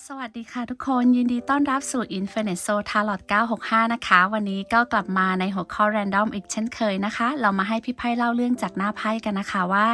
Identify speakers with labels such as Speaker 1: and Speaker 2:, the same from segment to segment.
Speaker 1: สวัสดีค่ะทุกคนยินดีต้อนรับสู่ Infinite Soul Tarot 965 นะคะ วันนี้ก็กลับมาในหัวข้อ Random อีกเช่นเคยนะคะ เรามาให้พี่ไพ่เล่าเรื่องจากหน้าไพ่กันนะคะว่า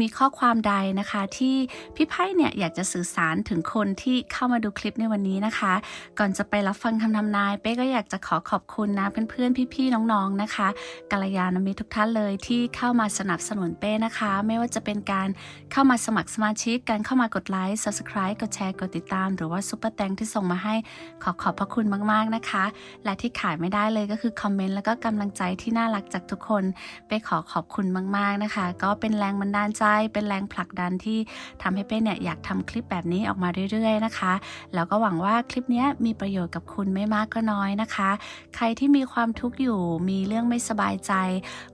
Speaker 1: มีข้อความใดนะคะ ที่พี่ไพ่เนี่ยอยากจะสื่อสารถึงคนที่เข้ามาดูคลิปในวันนี้นะคะ ก่อนจะไปรับฟังคำทำนายเป้ก็อยากจะขอขอบคุณนะเพื่อนๆพี่ๆน้องๆนะคะกัลยาณมิตรทุกท่านเลยที่เข้ามาสนับสนุนเป้นะคะ ไม่ว่าจะเป็นการเข้ามาสมัครสมาชิกการเข้ามากดไลค์ subscribe กดแชร์กดติดตามรือว่าซุปเปอร์แตงที่ส่งมาให้ขอขอบพระคุณมากๆนะคะ และที่ขายไม่ได้เลยก็คือคอมเมนต์แล้วก็กำลังใจที่น่ารักจากทุกคนเป้ขอขอบคุณมากๆนะคะ ก็เป็นแรงบันดาลใจเป็นแรงผลักดันที่ทำให้เป้เนี่ยอยากทำคลิปแบบนี้ออกมาเรื่อยๆนะคะ แล้วก็หวังว่าคลิปนี้มีประโยชน์กับคุณไม่มากก็น้อยนะคะ ใครที่มีความทุกข์อยู่มีเรื่องไม่สบายใจ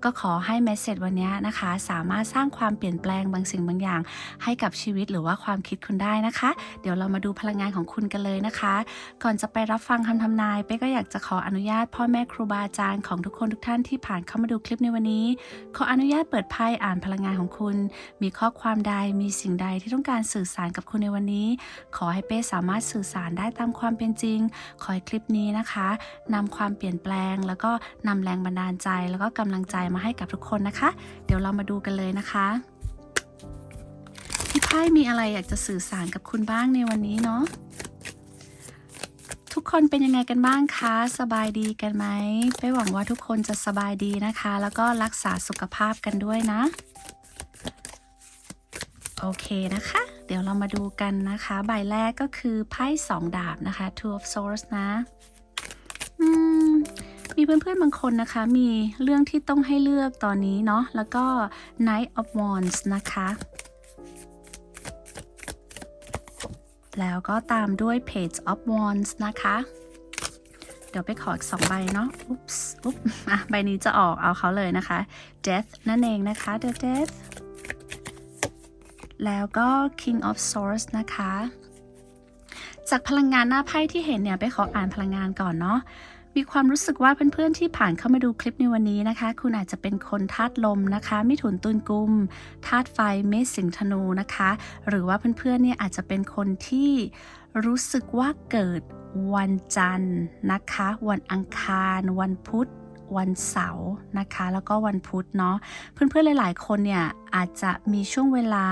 Speaker 1: ก็ขอให้เมสเซจวันนี้นะคะ สามารถสร้างความเปลี่ยนแปลงบางสิ่งบางอย่าง ให้กับชีวิตหรือว่าความคิดคุณได้นะคะ เดี๋ยวเรามาดูพลังงานของคุณกันเลยนะคะ ก่อนจะไปรับฟังคำทำนายเป้ก็อยากจะขออนุญาตพ่อแม่ครูบาอาจารย์ของทุกคนทุกท่านที่ผ่านเข้ามาดูคลิปในวันนี้ ขออนุญาตเปิดไพ่อ่านพลังงานของคุณ มีข้อความใดมีสิ่งใดที่ต้องการสื่อสารกับคุณในวันนี้ ขอให้เป้สามารถสื่อสารได้ตามความเป็นจริง ขอให้คลิปนี้นะคะนำความเปลี่ยนแปลง แล้วก็นำแรงบันดาลใจ แล้วก็กำลังใจมาให้กับทุกคนนะคะ เดี๋ยวเรามาดูกันเลยนะคะ ไพ่มีอะไรอยากจะสื่อสารกับคุณบ้างในวันนี้เนาะทุกคนเป็นยังไงกันบ้างคะ สบายดีกันไหมไปหวังว่าทุกคนจะสบายดีนะคะ แล้วก็รักษาสุขภาพกันด้วยนะ โอเคนะคะ เดี๋ยวเรามาดูกันนะคะ ใบแรกก็คือไพ่สองดาบนะคะ two of swords นะอืมมีเพื่อนๆบางคนนะคะ มีเรื่องที่ต้องให้เลือกตอนนี้เนาะแล้วก็ knight of wands นะคะ แล้วก็ตามด้วย page of wands นะคะ เดี๋ยวไปขออีกสองใบเนาะ อุ๊บส์อุ๊บอะ ใบนี้จะออกเอาเขาเลยนะคะ death นั่นเองนะคะ the death แล้วก็ king of swords นะคะ จากพลังงานหน้าไพ่ที่เห็นเนี่ย ไปขออ่านพลังงานก่อนเนาะ มีความรู้สึกว่าเพื่อนๆที่ผ่านเข้ามาดูคลิปในวันนี้นะคะ คุณอาจจะเป็นคนธาตุลมนะคะ มิถุนตุลกุมธาตุไฟเมษสิงธนูนะคะ หรือว่าเพื่อนๆเนี่ยอาจจะเป็นคนที่รู้สึกว่าเกิดวันจันทร์นะคะ วันอังคาร วันพุธวันเสาร์นะคะ แล้วก็วันพุธเนาะเพื่อนๆหลาย ๆ คนเนี่ยอาจจะมีช่วงเวลา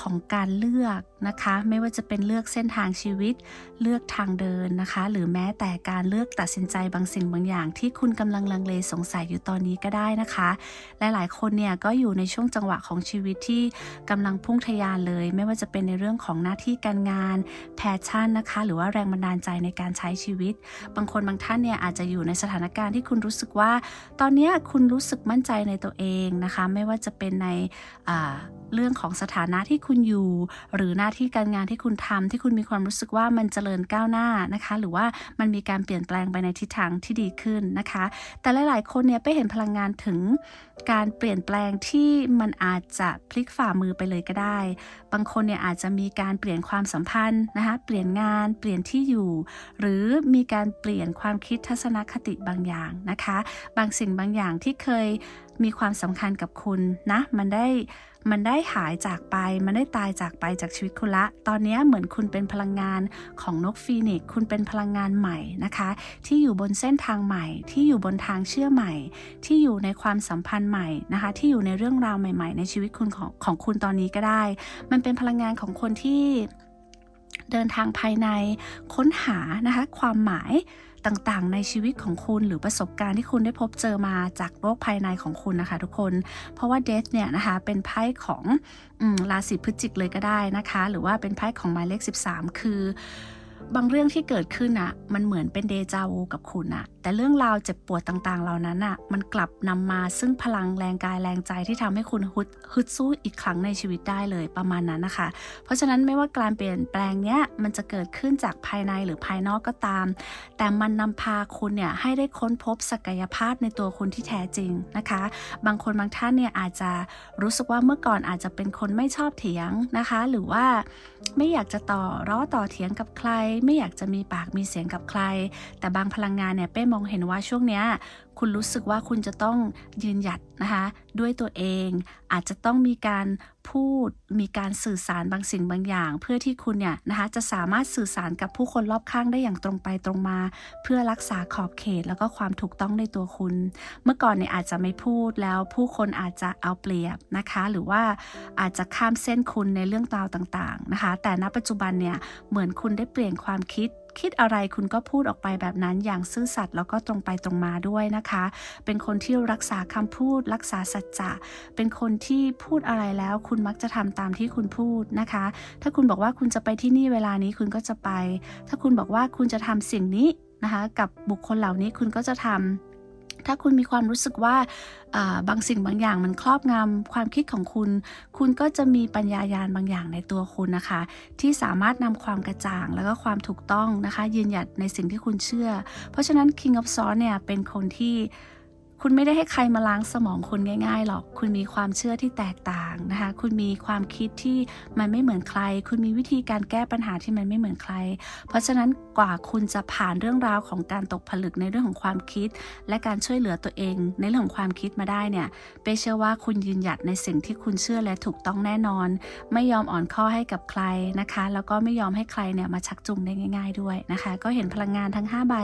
Speaker 1: ของการเลือกนะคะ ไม่ว่าจะเป็นเลือกเส้นทางชีวิต เลือกทางเดินนะคะ หรือแม้แต่การเลือกตัดสินใจบางสิ่งบางอย่าง ที่คุณกำลังลังเลสงสัยอยู่ตอนนี้ก็ได้นะคะและหลายคนเนี่ยก็อยู่ในช่วงจังหวะของชีวิตที่กำลังพุ่งทะยานเลย ไม่ว่าจะเป็นในเรื่องของหน้าที่การงานแพชชั่นนะคะ หรือว่าแรงบันดาลใจในการใช้ชีวิต บางคนบางท่านเนี่ยอาจจะอยู่ในสถานการณ์ที่คุณรู้สึกว่า ตอนนี้คุณรู้สึกมั่นใจในตัวเองนะคะ ไม่ว่าจะเป็นใน เรื่องของสถานะที่คุณอยู่ หรือหน้าที่การงานที่คุณทำที่คุณมีความรู้สึกว่ามันเจริญก้าวหน้านะคะ หรือว่ามันมีการเปลี่ยนแปลงไปในทิศทางที่ดีขึ้นนะคะ แต่หลายๆ คนเนี่ยไปเห็นพลังงานถึงการเปลี่ยนแปลงที่มันอาจจะพลิกฝ่ามือไปเลยก็ได้ บางคนเนี่ยอาจจะมีการเปลี่ยนความสัมพันธ์นะคะ เปลี่ยนงาน เปลี่ยนที่อยู่ หรือมีการเปลี่ยนความคิดทัศนคติบางอย่างนะคะ บางสิ่งบางอย่างที่เคย มีความสำคัญกับคุณนะ มันได้มันได้หายจากไป มันได้ตายจากไปจากชีวิตคุณละ ตอนนี้เหมือนคุณเป็นพลังงานของนกฟีนิกซ์คุณเป็นพลังงานใหม่นะคะ ที่อยู่บนเส้นทางใหม่ ที่อยู่บนทางเชื่อใหม่ ที่อยู่ในความสัมพันธ์ใหม่นะคะ ที่อยู่ในเรื่องราวใหม่ ๆ ในชีวิตคุณของของคุณตอนนี้ก็ได้ มันเป็นพลังงานของคนที่เดินทางภายในค้นหานะคะความหมาย ต่างๆ ในชีวิตของคุณหรือประสบการณ์ที่คุณได้พบเจอมาจากโลกภายในของคุณนะคะ ทุกคน เพราะว่าเดธเนี่ยนะคะเป็นไพ่ของอราศีพฤศจิกเลยก็ได้นะคะ หรือว่าเป็นไพ่ของหมายเลข 13 คือ บางเรื่องที่เกิดขึ้นอะมันเหมือนเป็นเดจาวูกับคุณอะแต่เรื่องราวเจ็บปวดต่างๆ เหล่านั้นอะมันกลับนำมาซึ่งพลังแรงกายแรงใจที่ทำให้คุณฮึดฮึดสู้อีกครั้งในชีวิตได้เลยประมาณนั้นนะคะ เพราะฉะนั้นไม่ว่าการเปลี่ยนแปลงเนี้ยมันจะเกิดขึ้นจากภายในหรือภายนอกก็ตาม แต่มันนำพาคุณเนี่ยให้ได้ค้นพบศักยภาพในตัวคุณที่แท้จริงนะคะ บางคนบางท่านเนี่ยอาจจะรู้สึกว่าเมื่อก่อนอาจจะเป็นคนไม่ชอบเถียงนะคะ หรือว่าไม่อยากจะต่อร้อต่อเถียงกับใครไม่อยากจะมีปากมีเสียงกับใคร แต่บางพลังงานเนี่ยเป้มองเห็นว่าช่วงเนี้ยคุณรู้สึกว่าคุณจะต้องยืนหยัดนะคะ ด้วยตัวเอง อาจจะต้องมีการพูดมีการสื่อสารบางสิ่งบางอย่าง เพื่อที่คุณเนี่ยนะคะจะสามารถสื่อสารกับผู้คนรอบข้างได้อย่างตรงไปตรงมา เพื่อรักษาขอบเขตแล้วก็ความถูกต้องในตัวคุณ เมื่อก่อนเนี่ยอาจจะไม่พูดแล้วผู้คนอาจจะเอาเปรียบนะคะ หรือว่าอาจจะข้ามเส้นคุณในเรื่องราวต่างๆนะคะ แต่ณปัจจุบันเนี่ยเหมือนคุณได้เปลี่ยนความคิดคิดอะไรคุณก็พูดออกไปแบบนั้นอย่างซื่อสัตย์แล้วก็ตรงไปตรงมาด้วยนะคะ เป็นคนที่รักษาคำพูด รักษาสัจจะ เป็นคนที่พูดอะไรแล้ว คุณมักจะทำตามที่คุณพูดนะคะ ถ้าคุณบอกว่าคุณจะไปที่นี่เวลานี้คุณก็จะไป ถ้าคุณบอกว่าคุณจะทำสิ่งนี้นะคะ กับบุคคลเหล่านี้คุณก็จะทำถ้าคุณมีความรู้สึกว่าาบางสิ่งบางอย่างมันครอบงำความคิดของคุณ คุณก็จะมีปัญญายาณบางอย่างในตัวคุณนะคะ ที่สามารถนำความกระจ่างแล้วก็ความถูกต้องนะคะ ยืนหยัดในสิ่งที่คุณเชื่อ เพราะฉะนั้น King of s w o r d เนี่ยเป็นคนที่ คุณไม่ได้ให้ใครมาล้างสมองคุณง่ายๆหรอก คุณมีความเชื่อที่แตกต่างนะคะ คุณมีความคิดที่มันไม่เหมือนใคร คุณมีวิธีการแก้ปัญหาที่มันไม่เหมือนใคร เพราะฉะนั้นกว่าคุณจะผ่านเรื่องราวของการตกผลึกในเรื่องของความคิด และการช่วยเหลือตัวเอง ในเรื่องของความคิดมาได้เนี่ย เปเชื่อว่าคุณยืนหยัดในสิ่งที่คุณเชื่อและถูกต้องแน่นอน ไม่ยอมอ่อนข้อให้กับใครนะคะ แล้วก็ไม่ยอมให้ใครเนี่ยมาชักจูงได้ง่าย ๆด้วยนะคะ ก็เห็นพลังงานทั้ง 5 ใบ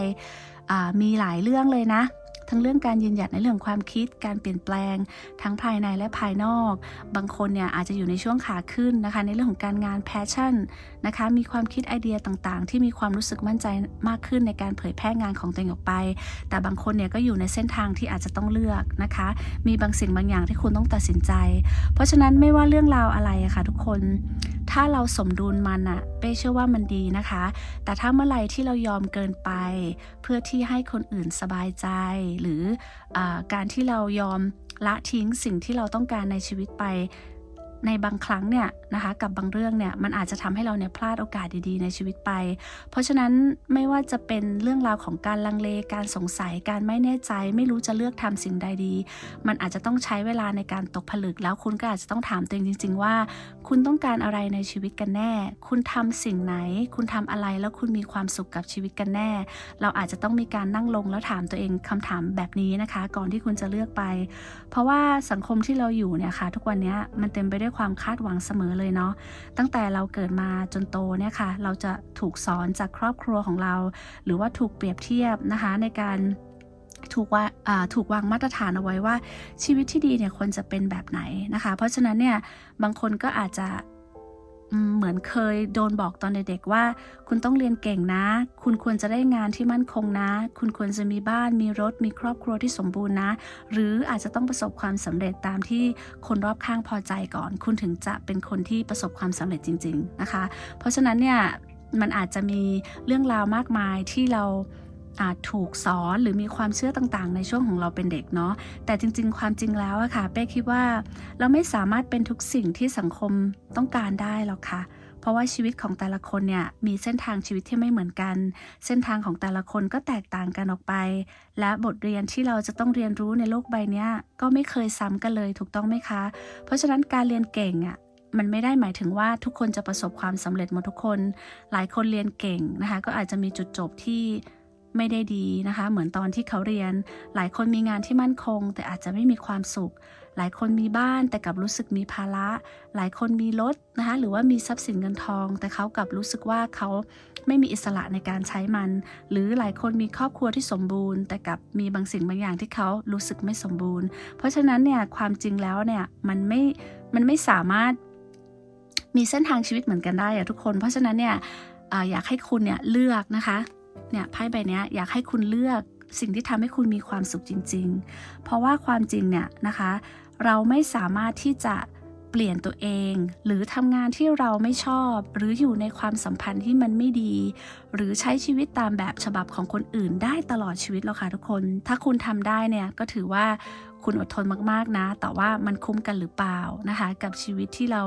Speaker 1: มีหลายเรื่องเลยนะ ทั้งเรื่องการยืนหยัดในเรื่องความคิด การเปลี่ยนแปลง ทั้งภายในและภายนอก บางคนเนี่ยอาจจะอยู่ในช่วงขาขึ้นนะคะ ในเรื่องของการงานแพชชั่นนะคะ มีความคิดไอเดียต่างๆ ที่มีความรู้สึกมั่นใจมากขึ้นในการเผยแพร่งานของตัวเองออกไป แต่บางคนเนี่ยก็อยู่ในเส้นทางที่อาจจะต้องเลือกนะคะ มีบางสิ่งบางอย่างที่คุณต้องตัดสินใจ เพราะฉะนั้นไม่ว่าเรื่องราวอะไรอะค่ะทุกคน ถ้าเราสมดุลมันอะเป้เชื่อว่ามันดีนะคะ แต่ถ้าเมื่อไหร่ที่เรายอมเกินไป เพื่อที่ให้คนอื่นสบายใจหรืออการที่เรายอมละทิ้งสิ่งที่เราต้องการในชีวิตไป ในบางครั้งเนี่ยนะคะกับบางเรื่องเนี่ยมันอาจจะทำให้เราเนี่ยพลาดโอกาสดีๆ ในชีวิตไป เพราะฉะนั้นไม่ว่าจะเป็นเรื่องราวของการลังเลการสงสัยการไม่แน่ใจ ไม่รู้จะเลือกทำสิ่งใดดี มันอาจจะต้องใช้เวลาในการตกผลึก แล้วคุณก็อาจจะต้องถามตัวเองจริง ๆ ว่า คุณต้องการอะไรในชีวิตกันแน่ คุณทำสิ่งไหน คุณทำอะไรแล้วคุณมีความสุขกับชีวิตกันแน่ เราอาจจะต้องมีการนั่งลงแล้วถามตัวเองคำถามแบบนี้นะคะ ก่อนที่คุณจะเลือกไป เพราะว่าสังคมที่เราอยู่เนี่ยค่ะ ทุกวันนี้มันเต็มไปด้วยความคาดหวังเสมอเลยเนาะตั้งแต่เราเกิดมาจนโตเนี่ยค่ะ เราจะถูกสอนจากครอบครัวของเรา หรือว่าถูกเปรียบเทียบนะคะในการถูกว่าถูกวางมาตรฐานเอาไว้ว่าชีวิตที่ดีเนี่ยควรจะเป็นแบบไหนนะคะ เพราะฉะนั้นเนี่ยบางคนก็อาจจะ เหมือนเคยโดนบอกตอนเด็กๆว่า คุณต้องเรียนเก่งนะ คุณควรจะได้งานที่มั่นคงนะ คุณควรจะมีบ้านมีรถมีครอบครัวที่สมบูรณ์นะ หรืออาจจะต้องประสบความสำเร็จตามที่คนรอบข้างพอใจก่อน คุณถึงจะเป็นคนที่ประสบความสำเร็จจริง ๆนะคะ เพราะฉะนั้นเนี่ยมันอาจจะมีเรื่องราวมากมายที่เรา อาจถูกสอนหรือมีความเชื่อต่างๆ ในช่วงของเราเป็นเด็กเนาะแต่จริง ๆ ความจริงแล้วอะค่ะเป้คิดว่าเราไม่สามารถเป็นทุกสิ่งที่สังคมต้องการได้หรอกค่ะ เพราะว่าชีวิตของแต่ละคนเนี่ยมีเส้นทางชีวิตที่ไม่เหมือนกัน เส้นทางของแต่ละคนก็แตกต่างกันออกไป และบทเรียนที่เราจะต้องเรียนรู้ในโลกใบนี้ก็ไม่เคยซ้ำกันเลยถูกต้องไหมคะ เพราะฉะนั้นการเรียนเก่งอะมันไม่ได้หมายถึงว่าทุกคนจะประสบความสำเร็จหมดทุกคน หลายคนเรียนเก่งนะคะ ก็อาจจะมีจุดจบที่ ไม่ได้ดีนะคะ เหมือนตอนที่เขาเรียน หลายคนมีงานที่มั่นคง แต่อาจจะไม่มีความสุข หลายคนมีบ้านแต่กลับรู้สึกมีภาระ หลายคนมีรถนะคะหรือว่ามีทรัพย์สินเงินทอง แต่เขากลับรู้สึกว่าเขาไม่มีอิสระในการใช้มัน หรือหลายคนมีครอบครัวที่สมบูรณ์ แต่กับมีบางสิ่งบางอย่างที่เขารู้สึกไม่สมบูรณ์ เพราะฉะนั้นเนี่ยความจริงแล้วเนี่ยมันไม่มันไม่สามารถมีเส้นทางชีวิตเหมือนกันได้อะทุกคน เพราะฉะนั้นเนี่ยออยากให้คุณเนี่ยเลือกนะคะ เนี่ยไพ่ใบนี้อยากให้คุณเลือกสิ่งที่ทำให้คุณมีความสุขจริง ๆ เพราะว่าความจริงเนี่ยนะคะ เราไม่สามารถที่จะเปลี่ยนตัวเอง หรือทำงานที่เราไม่ชอบ หรืออยู่ในความสัมพันธ์ที่มันไม่ดี หรือใช้ชีวิตตามแบบฉบับของคนอื่นได้ตลอดชีวิตหรอกค่ะทุกคน ถ้าคุณทำได้เนี่ยก็ถือว่า คุณอดทนมากๆนะ แต่ว่ามันคุ้มกันหรือเปล่านะคะ กับชีวิตที่เรา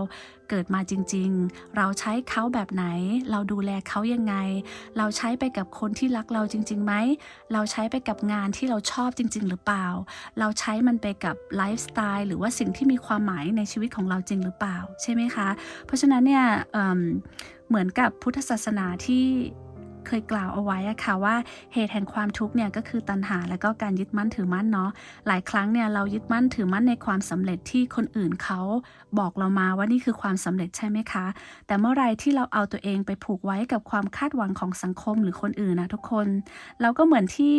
Speaker 1: เกิดมาจริง ๆ เราใช้เขาแบบไหน เราดูแลเขายังไง เราใช้ไปกับคนที่รักเราจริงๆไหม เราใช้ไปกับงานที่เราชอบจริง ๆ หรือเปล่า เราใช้มันไปกับไลฟ์สไตล์หรือว่าสิ่งที่มีความหมายในชีวิตของเราจริงหรือเปล่า ใช่ไหมคะ เพราะฉะนั้นเนี่ยเเหมือนกับพุทธศาสนาที่ เคยกล่าวเอาไว้อะค่ะว่าเหตุแห่งความทุกข์เนี่ยก็คือตัณหาและก็การยึดมั่นถือมั่นเนาะหลายครั้งเนี่ยเรายึดมั่นถือมั่นในความสำเร็จที่คนอื่นเขาบอกเรามาว่านี่คือความสำเร็จใช่ไหมคะ แต่เมื่อไรที่เราเอาตัวเองไปผูกไว้กับความคาดหวังของสังคมหรือคนอื่นนะทุกคน เราก็เหมือนที่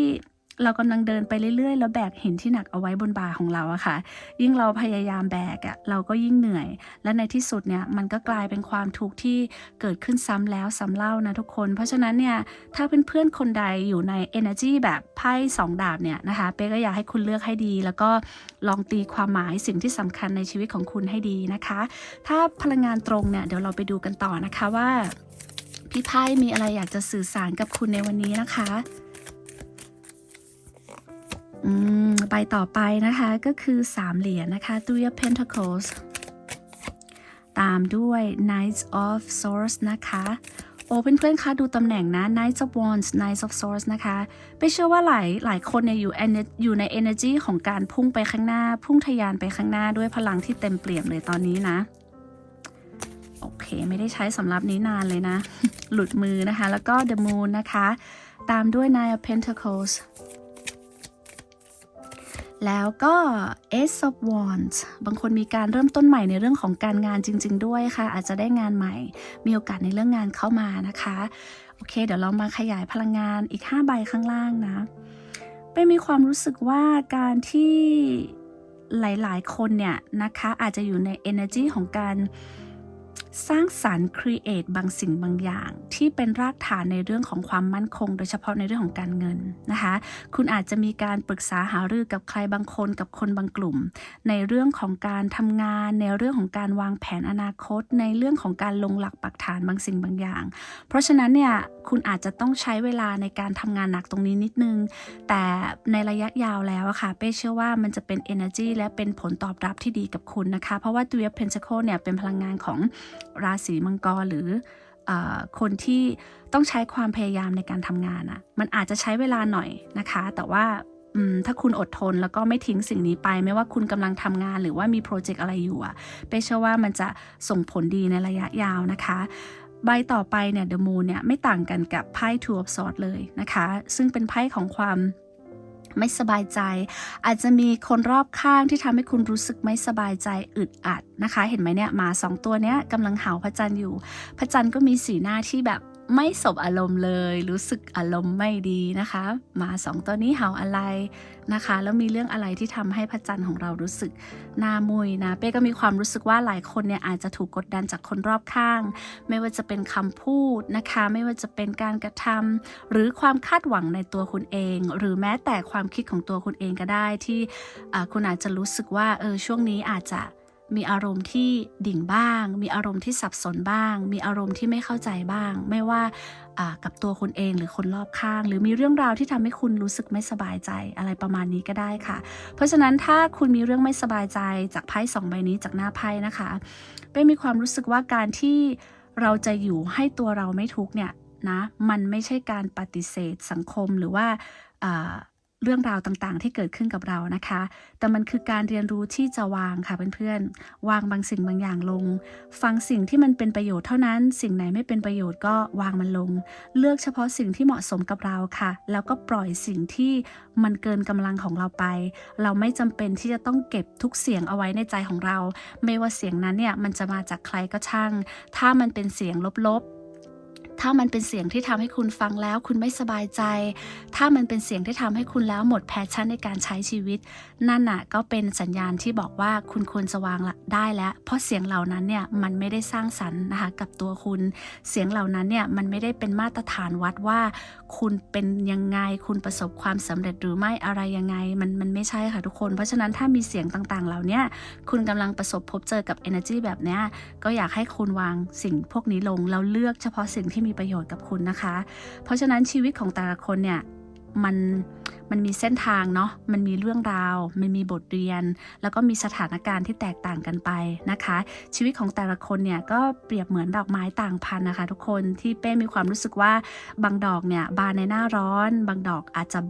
Speaker 1: เรากำลังเดินไปเรื่อยๆ แล้วแบกหินที่หนักเอาไว้บนบ่าของเราอะค่ะ ยิ่งเราพยายามแบกอะเราก็ยิ่งเหนื่อย และในที่สุดเนี่ยมันก็กลายเป็นความทุกข์ที่เกิดขึ้นซ้ำแล้วซ้ำเล่านะทุกคน เพราะฉะนั้นเนี่ยถ้าเพื่อนๆคนใดอยู่ใน energy แบบไพ่สองดาบเนี่ยนะคะเป๊ก็อยากให้คุณเลือกให้ดี แล้วก็ลองตีความหมายสิ่งที่สำคัญในชีวิตของคุณให้ดีนะคะ ถ้าพลังงานตรงเนี่ยเดี๋ยวเราไปดูกันต่อนะคะว่าพี่ไพ่มีอะไรอยากจะสื่อสารกับคุณในวันนี้นะคะ ใบต่อไปนะคะก็คือสามเหรียญนะคะ Three of Pentacles ตามด้วย Knight of Swords นะคะโอ้เพื่อนๆคะดูตำแหน่งนะ Knight of Wands Knight of Swords นะคะไปเชื่อว่าหลายหลายคนเนี่ยอยู่อยู่ใน energy ของการพุ่งไปข้างหน้า พุ่งทะยานไปข้างหน้าด้วยพลังที่เต็มเปี่ยมเลยตอนนี้นะ โอเค ไม่ได้ใช้สำหรับนี้นานเลยนะ หลุดมือนะคะ แล้วก็ The Moon นะคะ ตามด้วย Nine of Pentacles แล้วก็ Ace of Wands บางคนมีการเริ่มต้นใหม่ในเรื่องของการงานจริง ๆ ด้วยค่ะ อาจจะได้งานใหม่ มีโอกาสในเรื่องงานเข้ามานะคะ โอเค เดี๋ยวเรามาขยายพลังงานอีก 5 ใบข้างล่างนะไปมีความรู้สึกว่าการที่หลาย ๆ คนเนี่ยนะคะอาจจะอยู่ใน energy ของการ สร้างสารรค์ครีเอทบางสิ่งบางอย่าง ที่เป็นรากฐานในเรื่องของความมั่นคง โดยเฉพาะในเรื่องของการเงินนะคะ คุณอาจจะมีการปรึกษาหารือกับใครบางคนกับคนบางกลุ่ม ในเรื่องของการทำงาน ในเรื่องของการวางแผนอนาคต ในเรื่องของการลงหลักปักฐานบางสิ่งบางอย่าง เพราะฉะนั้นเนี่ย คุณอาจจะต้องใช้เวลาในการทำงานหนักตรงนี้นิดนึง แต่ในระยะยาวแล้วอะค่ะเป้เชื่อว่ามันจะเป็น energy และเป็นผลตอบรับที่ดีกับคุณนะคะ เพราะว่า Three of Pentacles เนี่ยเป็นพลังงานของราศีมังกรหรืออคนที่ต้องใช้ความพยายามในการทำงานอะมันอาจจะใช้เวลาหน่อยนะคะ แต่ว่าถ้าคุณอดทนแล้วก็ไม่ทิ้งสิ่งนี้ไป ไม่ว่าคุณกำลังทำงานหรือว่ามีโปรเจกต์อะไรอยู่อะเป้เชื่อว่ามันจะส่งผลดีในระยะยาวนะคะ ใบต่อไปเนี่ยเดอะมูนเนี่ยไม่ต่างกันกับไพ่ทูออฟซอดเลยนะคะ ซึ่งเป็นไพ่ของความไม่สบายใจ อาจจะมีคนรอบข้างที่ทำให้คุณรู้สึกไม่สบายใจอึดอัดนะคะ เห็นไหมเนี่ยหมาสองตัวเนี้ยกำลังเห่าพระจันทร์อยู่ พระจันทร์ก็มีสีหน้าที่แบบ ไม่สบอารมณ์เลย รู้สึกอารมณ์ไม่ดีนะคะหมาสองตัวนี้เห่าอะไรนะคะ แล้วมีเรื่องอะไรที่ทำให้พระจันทร์ของเรารู้สึกหน้ามุยนะเป้ก็มีความรู้สึกว่าหลายคนเนี่ยอาจจะถูกกดดันจากคนรอบข้าง ไม่ว่าจะเป็นคำพูดนะคะ ไม่ว่าจะเป็นการกระทำหรือความคาดหวังในตัวคุณเอง หรือแม้แต่ความคิดของตัวคุณเองก็ได้ที่คุณอาจจะรู้สึกว่าเออช่วงนี้อาจจะ มีอารมณ์ที่ดิ่งบ้าง มีอารมณ์ที่สับสนบ้าง มีอารมณ์ที่ไม่เข้าใจบ้าง ไม่ว่ากับตัวคุณเองหรือคนรอบข้าง หรือมีเรื่องราวที่ทำให้คุณรู้สึกไม่สบายใจอะไรประมาณนี้ก็ได้ค่ะ เพราะฉะนั้นถ้าคุณมีเรื่องไม่สบายใจจากไพ่สองใบนี้จากหน้าไพ่นะคะเป้มีความรู้สึกว่าการที่เราจะอยู่ให้ตัวเราไม่ทุกเนี่ยนะมันไม่ใช่การปฏิเสธสังคมหรือว่า เรื่องราวต่างๆ ที่เกิดขึ้นกับเรานะคะ แต่มันคือการเรียนรู้ที่จะวางค่ะเพื่อนๆ วางบางสิ่งบางอย่างลง ฟังสิ่งที่มันเป็นประโยชน์เท่านั้น สิ่งไหนไม่เป็นประโยชน์ก็วางมันลง เลือกเฉพาะสิ่งที่เหมาะสมกับเราค่ะ แล้วก็ปล่อยสิ่งที่มันเกินกำลังของเราไป เราไม่จำเป็นที่จะต้องเก็บทุกเสียงเอาไว้ในใจของเรา ไม่ว่าเสียงนั้นเนี่ยมันจะมาจากใครก็ช่าง ถ้ามันเป็นเสียงลบๆ ถ้ามันเป็นเสียงที่ทำให้คุณฟังแล้ว คุณไม่สบายใจ ถ้ามันเป็นเสียงที่ทำให้คุณแล้วหมดแพชชั่นในการใช้ชีวิต นั่นน่ะก็เป็นสัญญาณที่บอกว่าคุณควรจะวางละได้แล้ว เพราะเสียงเหล่านั้นเนี่ยมันไม่ได้สร้างสรรค์นะคะกับตัวคุณ เสียงเหล่านั้นเนี่ยมันไม่ได้เป็นมาตรฐานวัดว่า คุณเป็นยังไงคุณประสบความสำเร็จหรือไม่อะไรยังไงมันมันไม่ใช่ค่ะทุกคน เพราะฉะนั้นถ้ามีเสียงต่างๆ เหล่านี้คุณกำลังประสบพบเจอกับ energy แบบเนี้ยก็อยากให้คุณวางสิ่งพวกนี้ลงแล้วเลือกเฉพาะสิ่งที่มีประโยชน์กับคุณนะคะ เพราะฉะนั้นชีวิตของแต่ละคนเนี่ยมัน มันมีเส้นทางเนาะ มันมีเรื่องราว มันมีบทเรียน แล้วก็มีสถานการณ์ที่แตกต่างกันไปนะคะ ชีวิตของแต่ละคนเนี่ยก็เปรียบเหมือนดอกไม้ต่างพันธุ์นะคะ ทุกคนที่เป้มีความรู้สึกว่าบางดอกเนี่ยบานในหน้าร้อน บางดอกอาจจะ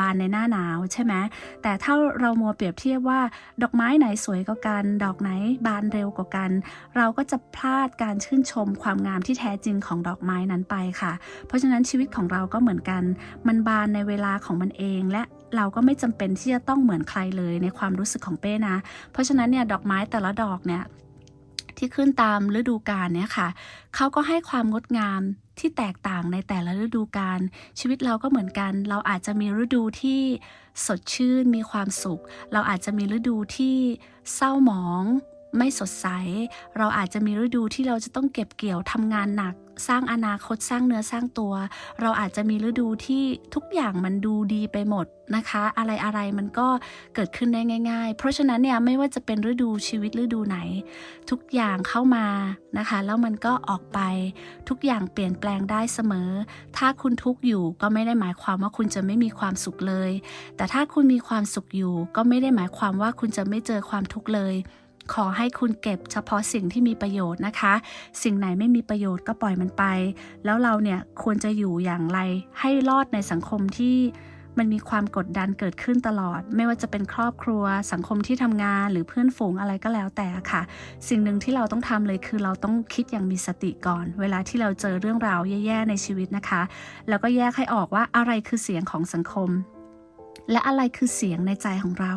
Speaker 1: บานในหน้าหนาวใช่ไหมแต่ถ้าเรามัวเปรียบเทียบว่าดอกไม้ไหนสวยกว่ากัน ดอกไหนบานเร็วกว่ากัน เราก็จะพลาดการชื่นชมความงามที่แท้จริงของดอกไม้นั้นไปค่ะ เพราะฉะนั้นชีวิตของเราก็เหมือนกัน มันบานในเวลาของมันเองและเราก็ไม่จำเป็นที่จะต้องเหมือนใครเลยในความรู้สึกของเป้นะ เพราะฉะนั้นเนี่ยดอกไม้แต่ละดอกเนี่ยที่ขึ้นตามฤดูกาลเนี่ยค่ะ เขาก็ให้ความงดงามที่แตกต่างในแต่ละฤดูกาล ชีวิตเราก็เหมือนกัน เราอาจจะมีฤดูที่สดชื่น มีความสุข เราอาจจะมีฤดูที่เศร้าหมอง ไม่สดใส เราอาจจะมีฤดูที่เราจะต้องเก็บเกี่ยวทำงานหนัก สร้างอนาคตสร้างเนื้อสร้างตัว เราอาจจะมีฤดูที่ทุกอย่างมันดูดีไปหมดนะคะ อะไรอะไรมันก็เกิดขึ้นได้ง่าย ๆ เพราะฉะนั้นเนี่ยไม่ว่าจะเป็นฤดูชีวิตฤดูไหน ทุกอย่างเข้ามานะคะ แล้วมันก็ออกไปทุกอย่างเปลี่ยนแปลงได้เสมอ ถ้าคุณทุกข์อยู่ก็ไม่ได้หมายความว่าคุณจะไม่มีความสุขเลย แต่ถ้าคุณมีความสุขอยู่ก็ไม่ได้หมายความว่าคุณจะไม่เจอความทุกข์เลย ขอให้คุณเก็บเฉพาะสิ่งที่มีประโยชน์นะคะ สิ่งไหนไม่มีประโยชน์ก็ปล่อยมันไป แล้วเราเนี่ยควรจะอยู่อย่างไรให้รอดในสังคมที่มันมีความกดดันเกิดขึ้นตลอด ไม่ว่าจะเป็นครอบครัว สังคมที่ทำงานหรือเพื่อนฝูงอะไรก็แล้วแต่ค่ะ สิ่งหนึ่งที่เราต้องทำเลยคือเราต้องคิดอย่างมีสติก่อน เวลาที่เราเจอเรื่องราวแย่ๆในชีวิตนะคะ แล้วก็แยกให้ออกว่าอะไรคือเสียงของสังคม และอะไรคือเสียงในใจของเรา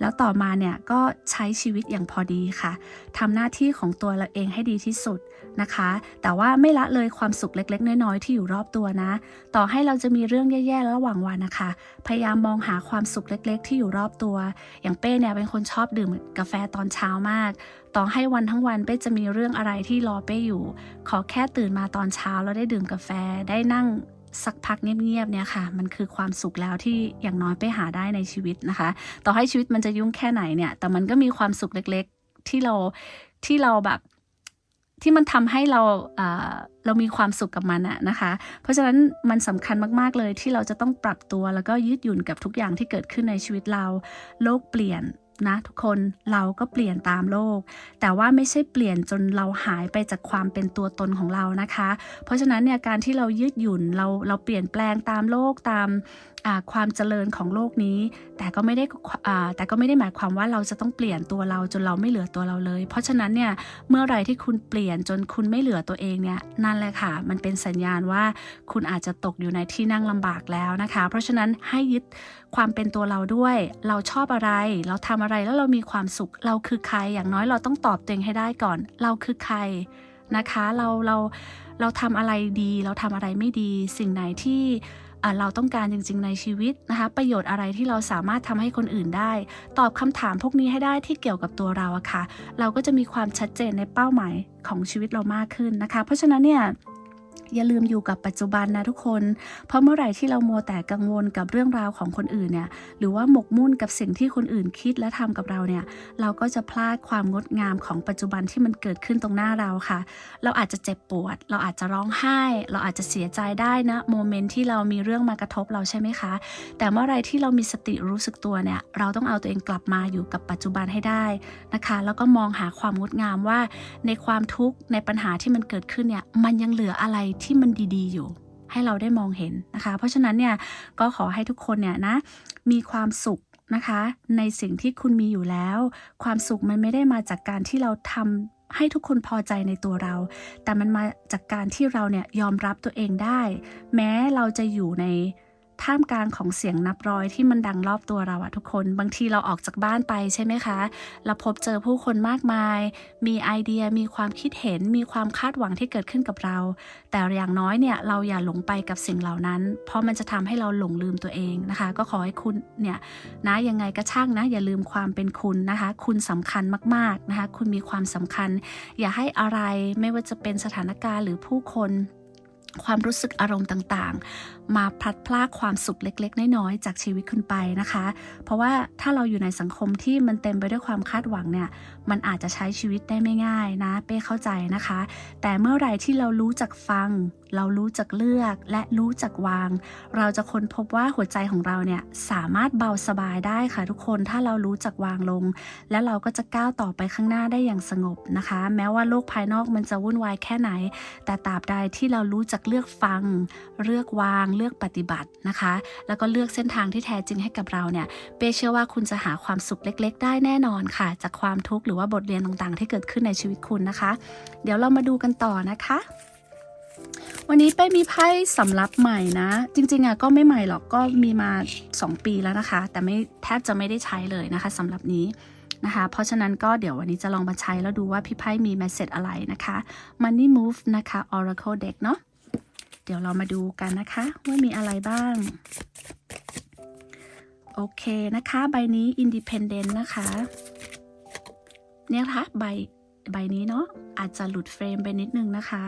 Speaker 1: แล้วต่อมาเนี่ยก็ใช้ชีวิตอย่างพอดีค่ะทำหน้าที่ของตัวเราเองให้ดีที่สุดนะคะ แต่ว่าไม่ละเลยความสุขเล็ก ๆ น้อยๆที่อยู่รอบตัวนะ ต่อให้เราจะมีเรื่องแย่ๆระหว่างวันนะคะ พยายามมองหาความสุขเล็ก ๆ ที่อยู่รอบตัว อย่างเป้เนี่ยเป็นคนชอบดื่มกาแฟตอนเช้ามาก ต่อให้วันทั้งวันเป้จะมีเรื่องอะไรที่รอเป้อยู่ ขอแค่ตื่นมาตอนเช้าแล้วได้ดื่มกาแฟได้นั่ง สักพักเงียบๆเนี่ยค่ะ มันคือความสุขแล้วที่อย่างน้อยไปหาได้ในชีวิตนะคะ ต่อให้ชีวิตมันจะยุ่งแค่ไหนเนี่ย แต่มันก็มีความสุขเล็กๆ ที่เราที่เราแบบที่มันทำให้เราเรามีความสุขกับมันอะนะคะ เพราะฉะนั้นมันสำคัญมากๆเลยที่เราจะต้องปรับตัวแล้วก็ยืดหยุ่นกับทุกอย่างที่เกิดขึ้นในชีวิตเรา โลกเปลี่ยน นะทุกคนเราก็เปลี่ยนตามโลก แต่ว่าไม่ใช่เปลี่ยนจนเราหายไปจากความเป็นตัวตนของเรานะคะ เพราะฉะนั้นเนี่ยการที่เรายืดหยุ่นเราเราเปลี่ยนแปลงตามโลกตามความเจริญของโลกนี้ แต่ก็ไม่ได้แต่ก็ไม่ได้หมายความว่าเราจะต้องเปลี่ยนตัวเราจนเราไม่เหลือตัวเราเลย เพราะฉะนั้นเนี่ยเมื่อไรที่คุณเปลี่ยนจนคุณไม่เหลือตัวเองเนี่ยนั่นแหละค่ะ มันเป็นสัญญาณว่าคุณอาจจะตกอยู่ในที่นั่งลำบากแล้วนะคะ เพราะฉะนั้นให้ยึดความเป็นตัวเราด้วย เราชอบอะไร เราทำอะไรแล้วเรามีความสุข เราคือใคร อย่างน้อยเราต้องตอบตัวเองให้ได้ก่อน เราคือใครนะคะ เราเราเราทำอะไรดี เราทำอะไรไม่ดี สิ่งไหนที่ เราต้องการจริง ๆ ในชีวิตนะคะ ประโยชน์อะไรที่เราสามารถทำให้คนอื่นได้ ตอบคำถามพวกนี้ให้ได้ที่เกี่ยวกับตัวเราอะค่ะ เราก็จะมีความชัดเจนในเป้าหมายของชีวิตเรามากขึ้นนะคะ เพราะฉะนั้นเนี่ย อย่าลืมอยู่กับปัจจุบันนะทุกคน เพราะเมื่อไหร่ที่เราโมแต่กังวลกับเรื่องราวของคนอื่นเนี่ย หรือว่าหมกมุ่นกับสิ่งที่คนอื่นคิดและทำกับเราเนี่ย เราก็จะพลาดความงดงามของปัจจุบันที่มันเกิดขึ้นตรงหน้าเราค่ะ เราอาจจะเจ็บปวด เราอาจจะร้องไห้ เราอาจจะเสียใจได้นะโมเมนต์ที่เรามีเรื่องมากระทบเราใช่ไหมคะ แต่เมื่อไรที่เรามีสติรู้สึกตัวเนี่ย เราต้องเอาตัวเองกลับมาอยู่กับปัจจุบันให้ได้นะคะ แล้วก็มองหาความงดงามว่าในความทุกข์ในปัญหาที่มันเกิดขึ้นเนี่ย มันยังเหลืออะไรที่มันดีๆ อยู่ ให้เราได้มองเห็นนะคะ เพราะฉะนั้นเนี่ยก็ขอให้ทุกคนเนี่ยนะมีความสุขนะคะ ในสิ่งที่คุณมีอยู่แล้ว ความสุขมันไม่ได้มาจากการที่เราทำให้ทุกคนพอใจในตัวเรา แต่มันมาจากการที่เราเนี่ยยอมรับตัวเองได้ แม้เราจะอยู่ใน ท่ามกลางของเสียงนับร้อยที่มันดังรอบตัวเราอะทุกคน บางทีเราออกจากบ้านไปใช่ไหมคะ เราพบเจอผู้คนมากมาย มีไอเดีย มีความคิดเห็น มีความคาดหวังที่เกิดขึ้นกับเรา แต่อย่างน้อยเนี่ยเราอย่าหลงไปกับสิ่งเหล่านั้น เพราะมันจะทำให้เราหลงลืมตัวเองนะคะ ก็ขอให้คุณเนี่ยนะยังไงก็ช่างนะ อย่าลืมความเป็นคุณนะคะ คุณสำคัญมากๆนะคะ คุณมีความสำคัญ อย่าให้อะไรไม่ว่าจะเป็นสถานการณ์หรือผู้คนความรู้สึกอารมณ์ต่างๆ มาพลัดพรากความสุขเล็ก ๆ น้อยๆจากชีวิตคุณไปนะคะ เพราะว่าถ้าเราอยู่ในสังคมที่มันเต็มไปด้วยความคาดหวังเนี่ย มันอาจจะใช้ชีวิตได้ไม่ง่ายนะ เป้เข้าใจนะคะ แต่เมื่อไหร่ที่เรารู้จักฟัง เรารู้จักเลือกและรู้จักวาง เราจะค้นพบว่าหัวใจของเราเนี่ยสามารถเบาสบายได้ค่ะทุกคนถ้าเรารู้จักวางลง และเราก็จะก้าวต่อไปข้างหน้าได้อย่างสงบนะคะ แม้ว่าโลกภายนอกมันจะวุ่นวายแค่ไหน แต่ตราบใดที่เรารู้จักเลือกฟัง เลือกวางเลือกปฏิบัตินะคะ แล้วก็เลือกเส้นทางที่แท้จริงให้กับเราเนี่ยเป้เชื่อว่าคุณจะหาความสุขเล็ก ๆ ได้แน่นอนค่ะ จากความทุกข์หรือว่าบทเรียนต่างๆ ที่เกิดขึ้นในชีวิตคุณนะคะ เดี๋ยวเรามาดูกันต่อนะคะวันนี้เป้มีไพ่สำรับใหม่นะ จริงๆอะก็ไม่ใหม่หรอกก็มีมา 2 ปีแล้วนะคะ แต่ไม่แทบจะไม่ได้ใช้เลยนะคะสำหรับนี้นะคะ เพราะฉะนั้นก็เดี๋ยววันนี้จะลองมาใช้แล้วดูว่าพี่ไพ่มี message อะไรนะคะ Money Move นะคะ Oracle Deck เนาะ เดี๋ยวเรามาดูกันนะคะว่ามีอะไรบ้าง โอเคนะคะ ใบนี้ Independent นะคะ เนี่ยคะใบใบนี้เนาะอาจจะหลุดเฟรมไปนิดนึงนะคะ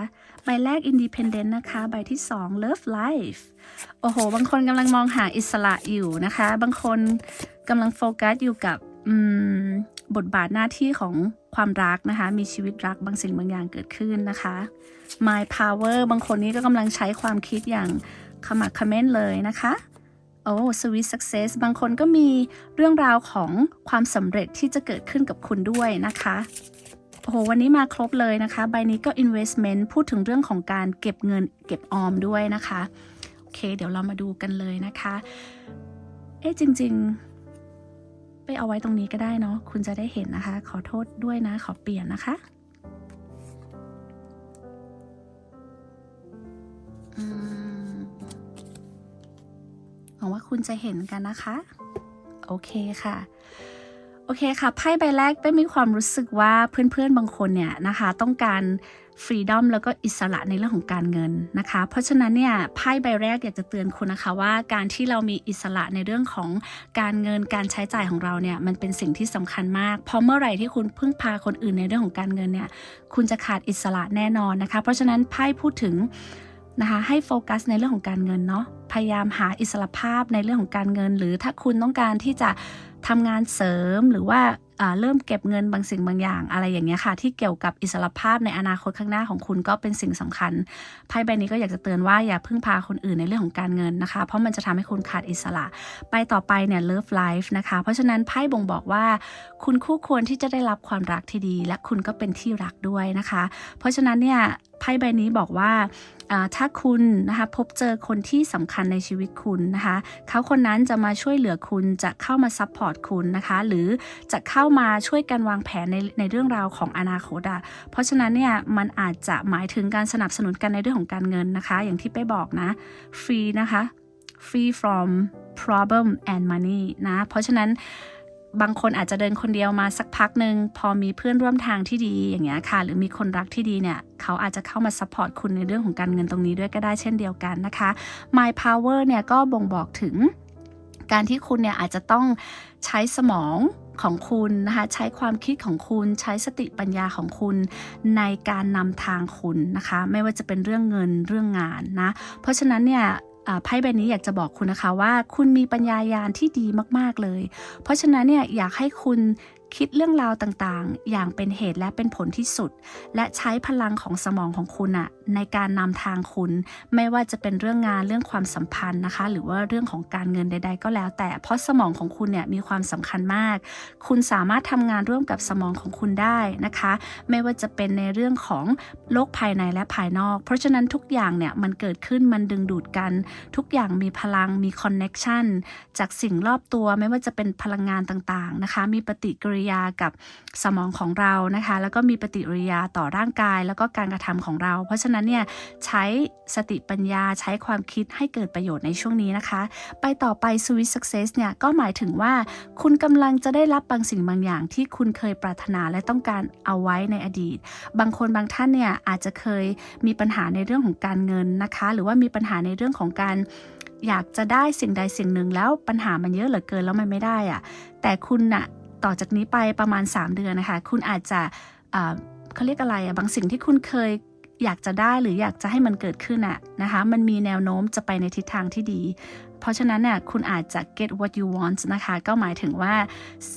Speaker 1: ใบแรก Independent นะคะ ใบที่ 2 Love Life โอ้โห บางคนกำลังมองหาอิสระอยู่นะคะ บางคนกำลังโฟกัสอยู่กับ บทบาทหน้าที่ของความรักนะคะ มีชีวิตรักบางสิ่งบางอย่างเกิดขึ้นนะคะ My Power บางคนนี้ก็กำลังใช้ความคิดอย่างขมักขม้นเลยนะคะโอ้ Sweet Success บางคนก็มีเรื่องราวของความสำเร็จที่จะเกิดขึ้นกับคุณด้วยนะคะโอ้โหวันนี้มาครบเลยนะคะ ใบนี้ก็ investment พูดถึงเรื่องของการเก็บเงินเก็บออมด้วยนะคะ โอเค เดี๋ยวเรามาดูกันเลยนะคะ เอ๊ะจริง ๆ ไปเอาไว้ตรงนี้ก็ได้เนาะคุณจะได้เห็นนะคะ ขอโทษด้วยนะ ขอเปลี่ยนนะคะหวังว่าคุณจะเห็นกันนะคะ โอเคค่ะโอเคค่ะไพ่ใบแรกเป็นมีความรู้สึกว่าเพื่อนๆบางคนเนี่ยนะคะ ต้องการ ฟรีดอมแล้วก็อิสระในเรื่องของการเงินนะคะ เพราะฉะนั้นเนี่ยไพ่ใบแรกอยากจะเตือนคุณนะคะว่าการที่เรามีอิสระในเรื่องของการเงินการใช้จ่ายของเราเนี่ยมันเป็นสิ่งที่สำคัญมาก เพราะเมื่อไหร่ที่คุณพึ่งพาคนอื่นในเรื่องของการเงินเนี่ยคุณจะขาดอิสระแน่นอนนะคะ เพราะฉะนั้นไพ่พูดถึงนะคะให้โฟกัสในเรื่องของการเงินเนาะพยายามหาอิสรภาพในเรื่องของการเงิน หรือถ้าคุณต้องการที่จะทำงานเสริมหรือว่า เริ่มเก็บเงินบางสิ่งบางอย่าง อะไรอย่างเงี้ยค่ะ ที่เกี่ยวกับอิสรภาพในอนาคตข้างหน้าของคุณก็เป็นสิ่งสำคัญไพ่ใบนี้ก็อยากจะเตือนว่าอย่าพึ่งพาคนอื่นในเรื่องของการเงินนะคะ เพราะมันจะทำให้คุณขาดอิสระ ไปต่อไปเนี่ย love life นะคะ เพราะฉะนั้นไพ่บ่งบอกว่า คุณคู่ควรที่จะได้รับความรักที่ดี และคุณก็เป็นที่รักด้วยนะคะ เพราะฉะนั้นเนี่ยไพ่ใบนี้บอกว่าอ่าถ้าคุณนะคะพบเจอคนที่สำคัญในชีวิตคุณนะคะ เขาคนนั้นจะมาช่วยเหลือคุณจะเข้ามาซัพพอร์ตคุณนะคะ หรือจะเข้ามาช่วยกันวางแผนในในเรื่องราวของอนาคตอะ่ะเพราะฉะนั้นเนี่ยมันอาจจะหมายถึงการสนับสนุนกันในเรื่องของการเงินนะคะ อย่างที่ไปบอกนะ ฟรีนะคะ free from problem and money นะ เพราะฉะนั้นบางคนอาจจะเดินคนเดียวมาสักพักหนึ่งพอมีเพื่อนร่วมทางที่ดีอย่างเงี้ยค่ะ หรือมีคนรักที่ดีเนี่ย เขาอาจจะเข้ามาซัพพอร์ตคุณในเรื่องของการเงินตรงนี้ด้วยก็ได้เช่นเดียวกันนะคะ My Power เนี่ยก็บ่งบอกถึงการที่คุณเนี่ยอาจจะต้องใช้สมอง ของคุณนะคะ ใช้ความคิดของคุณ ใช้สติปัญญาของคุณ ในการนำทางคุณนะคะ ไม่ว่าจะเป็นเรื่องเงินเรื่องงานนะ เพราะฉะนั้นเนี่ยไพ่ใบนี้อยากจะบอกคุณนะคะว่าคุณมีปัญญายาณที่ดีมาก ๆ เลย เพราะฉะนั้นเนี่ยอยากให้คุณ คิดเรื่องราวต่างๆ อย่างเป็นเหตุและเป็นผลที่สุด และใช้พลังของสมองของคุณอะในการนำทางคุณ ไม่ว่าจะเป็นเรื่องงานเรื่องความสัมพันธ์นะคะ หรือว่าเรื่องของการเงินใด ๆ ก็แล้ว แต่เพราะสมองของคุณเนี่ยมีความสำคัญมาก คุณสามารถทำงานร่วมกับสมองของคุณได้นะคะ ไม่ว่าจะเป็นในเรื่องของโลกภายในและภายนอก เพราะฉะนั้นทุกอย่างเนี่ยมันเกิดขึ้นมันดึงดูดกัน ทุกอย่างมีพลังมีคอนเน็ชันจากสิ่งรอบตัวไม่ว่าจะเป็นพลังงานต่างๆนะคะ มีปฏิกิริยากับสมองของเรานะคะ แล้วก็มีปฏิกิริยาต่อร่างกาย แล้วก็การกระทำของเรา เพราะฉะนั้นเนี่ยใช้สติปัญญาใช้ความคิดให้เกิดประโยชน์ในช่วงนี้นะคะ ไปต่อไป Sweet Success เนี่ยก็หมายถึงว่า คุณกำลังจะได้รับบางสิ่งบางอย่างที่คุณเคยปรารถนาและต้องการเอาไว้ในอดีต บางคนบางท่านเนี่ยอาจจะเคยมีปัญหาในเรื่องของการเงินนะคะ หรือว่ามีปัญหาในเรื่องของการอยากจะได้สิ่งใดสิ่งหนึ่งแล้วปัญหามันเยอะเหลือเกินแล้วมันไม่ได้อะแต่คุณน่ะ ต่อจากนี้ไปประมาณ 3 เดือนนะคะ คุณอาจจะเขาเรียกอะไรบางสิ่งที่คุณเคยอยากจะได้หรืออยากจะให้มันเกิดขึ้นอะนะคะ มันมีแนวโน้มจะไปในทิศทางที่ดี เพราะฉะนั้นเนี่ยคุณอาจจะ get what you want นะคะ ก็หมายถึงว่า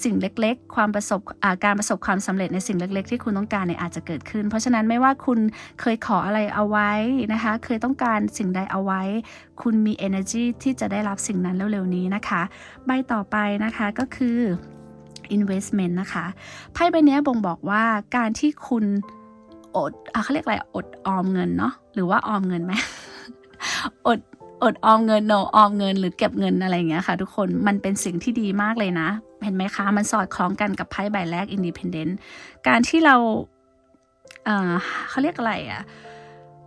Speaker 1: สิ่งเล็กๆ ความประสบาการประสบความสำเร็จในสิ่งเล็ก ๆ ที่คุณต้องการเนี่ยอาจจะเกิดขึ้น เพราะฉะนั้นไม่ว่าคุณเคยขออะไรเอาไว้นะคะ เคยต้องการสิ่งใดเอาไว้ คุณมี energy ที่จะได้รับสิ่งนั้นเร็วๆนี้นะคะ ใบต่อไปนะคะก็คือ investment นะคะไพ่ใบนี้บ่งบอกว่าการที่คุณอดอเขาเรียกอะไรอดออมเงินเนาะหรือว่าออมเงินไหมอดอดออมเงิน no ออมเงินหรือเก็บเงินอะไรอย่างเงี้ยค่ะ ทุกคนมันเป็นสิ่งที่ดีมากเลยนะ เห็นไหมคะ มันสอดคล้องกันกับไพ่ใบแรก independent การที่เราเเขาเรียกอะไรอะ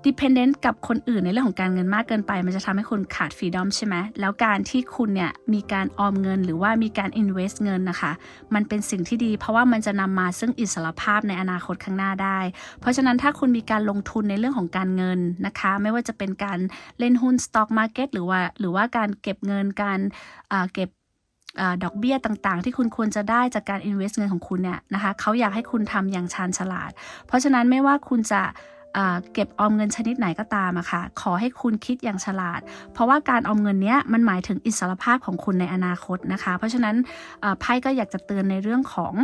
Speaker 1: dependent กับคนอื่นในเรื่องของการเงินมากเกินไป มันจะทำให้คุณขาด freedom ใช่ไหมแล้วการที่คุณเนี่ยมีการออมเงินหรือว่ามีการ invest เงินนะคะ มันเป็นสิ่งที่ดี เพราะว่ามันจะนำมาซึ่งอิสรภาพในอนาคตข้างหน้าได้ เพราะฉะนั้นถ้าคุณมีการลงทุนในเรื่องของการเงินนะคะ ไม่ว่าจะเป็นการเล่นหุ้น stock market หรือว่าหรือว่าการเก็บเงินการเก็บอดอกเบี้ยต่างๆ ที่คุณควรจะได้จากการ invest เงินของคุณเนี่ยนะคะเขาอยากให้คุณทำอย่างชาญฉลาด เพราะฉะนั้นไม่ว่าคุณจะ เก็บออมเงินชนิดไหนก็ตามอะค่ะ ขอให้คุณคิดอย่างฉลาด เพราะว่าการออมเงินเนี้ยมันหมายถึงอิสรภาพของคุณในอนาคตนะคะ เพราะฉะนั้นไพ่ก็อยากจะเตือนในเรื่องของ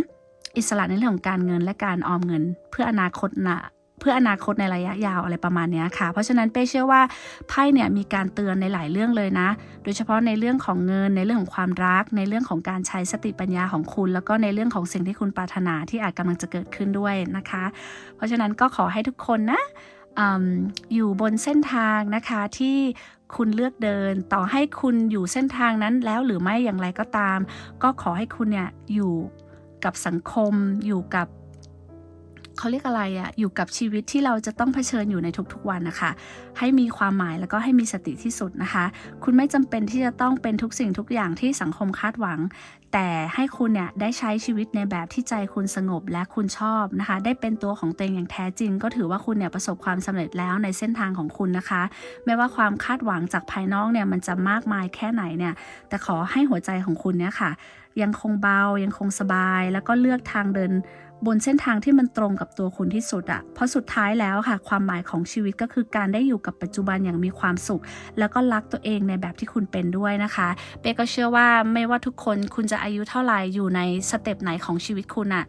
Speaker 1: อิสระในเรื่องของการเงินและการออมเงิน เพื่ออนาคตนะ เพื่ออนาคตในระยะยาวอะไรประมาณนี้ค่ะ เพราะฉะนั้นเป้เชื่อว่าไพ่เนี่ยมีการเตือนในหลายเรื่องเลยนะ โดยเฉพาะในเรื่องของเงินในเรื่องของความรัก ในเรื่องของการใช้สติปัญญาของคุณ แล้วก็ในเรื่องของสิ่งที่คุณปรารถนาที่อาจกำลังจะเกิดขึ้นด้วยนะคะ เพราะฉะนั้นก็ขอให้ทุกคนนะออยู่บนเส้นทางนะคะที่คุณเลือกเดิน ต่อให้คุณอยู่เส้นทางนั้นแล้วหรือไม่อย่างไรก็ตาม ก็ขอให้คุณเนี่ยอยู่กับสังคมอยู่กับ เขาเรียกอะไรอะอยู่กับชีวิตที่เราจะต้องเผชิญอยู่ในทุกๆวันนะคะ ให้มีความหมายแล้วก็ให้มีสติที่สุดนะคะ คุณไม่จำเป็นที่จะต้องเป็นทุกสิ่งทุกอย่างที่สังคมคาดหวัง แต่ให้คุณเนี่ยได้ใช้ชีวิตในแบบที่ใจคุณสงบและคุณชอบนะคะ ได้เป็นตัวของตัวเองอย่างแท้จริง ก็ถือว่าคุณเนี่ยประสบความสำเร็จแล้วในเส้นทางของคุณนะคะ ไม่ว่าความคาดหวังจากภายนอกเนี่ยมันจะมากมายแค่ไหนเนี่ย แต่ขอให้หัวใจของคุณเนี่ยค่ะ ยังคงเบายังคงสบาย แล้วก็เลือกทางเดิน บนเส้นทางที่มันตรงกับตัวคุณที่สุดอะเพราะสุดท้ายแล้วค่ะ ความหมายของชีวิตก็คือการได้อยู่กับปัจจุบันอย่างมีความสุข แล้วก็รักตัวเองในแบบที่คุณเป็นด้วยนะคะ เป๊ก็เชื่อว่าไม่ว่าทุกคนคุณจะอายุเท่าไหร่อยู่ในสเต็ปไหนของชีวิตคุณอะ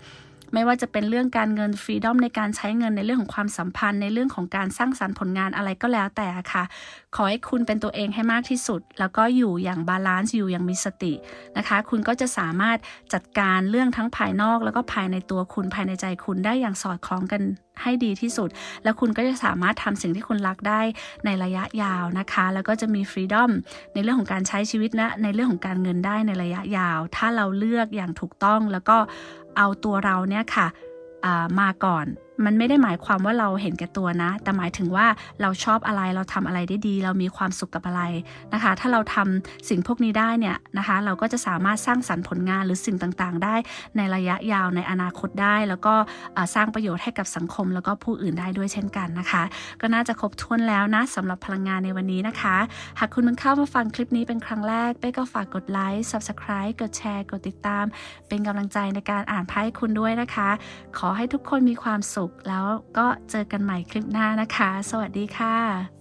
Speaker 1: ไม่ว่าจะเป็นเรื่องการเงินฟรีดอมในการใช้เงินในเรื่องของความสัมพันธ์ในเรื่องของการสร้างสรรค์ผลงานอะไรก็แล้วแต่ค่ะ ขอให้คุณเป็นตัวเองให้มากที่สุด แล้วก็อยู่อย่างบาลานซ์อยู่อย่างมีสตินะคะ คุณก็จะสามารถจัดการเรื่องทั้งภายนอก แล้วก็ภายในตัวคุณภายในใจคุณได้อย่างสอดคล้องกัน ให้ดีที่สุด แล้วคุณก็จะสามารถทำสิ่งที่คุณรักได้ในระยะยาวนะคะ แล้วก็จะมีฟรีดอมในเรื่องของการใช้ชีวิตนะในเรื่องของการเงินได้ในระยะยาว ถ้าเราเลือกอย่างถูกต้องแล้วก็เอาตัวเราเนี่ยค่ะมาก่อน มันไม่ได้หมายความว่าเราเห็นแก่ตัวนะ แต่หมายถึงว่าเราชอบอะไรเราทำอะไรได้ดี เรามีความสุขกับอะไรนะคะ ถ้าเราทำสิ่งพวกนี้ได้เนี่ยนะคะ เราก็จะสามารถสร้างสรรค์ผลงานหรือสิ่งต่างๆ ได้ในระยะยาวในอนาคตได้ แล้วก็สร้างประโยชน์ให้กับสังคม แล้วก็ผู้อื่นได้ด้วยเช่นกันนะคะ ก็น่าจะครบถ้วนแล้วนะสำหรับพลังงานในวันนี้นะคะ หากคุณเพิ่งเข้ามาฟังคลิปนี้เป็นครั้งแรกเป้ก็ฝากกดไลค์ subscribe กดแชร์กดติดตาม เป็นกำลังใจในการอ่านไพ่คุณด้วยนะคะ ขอให้ทุกคนมีความสุขแล้วก็เจอกันใหม่คลิปหน้านะคะ สวัสดีค่ะ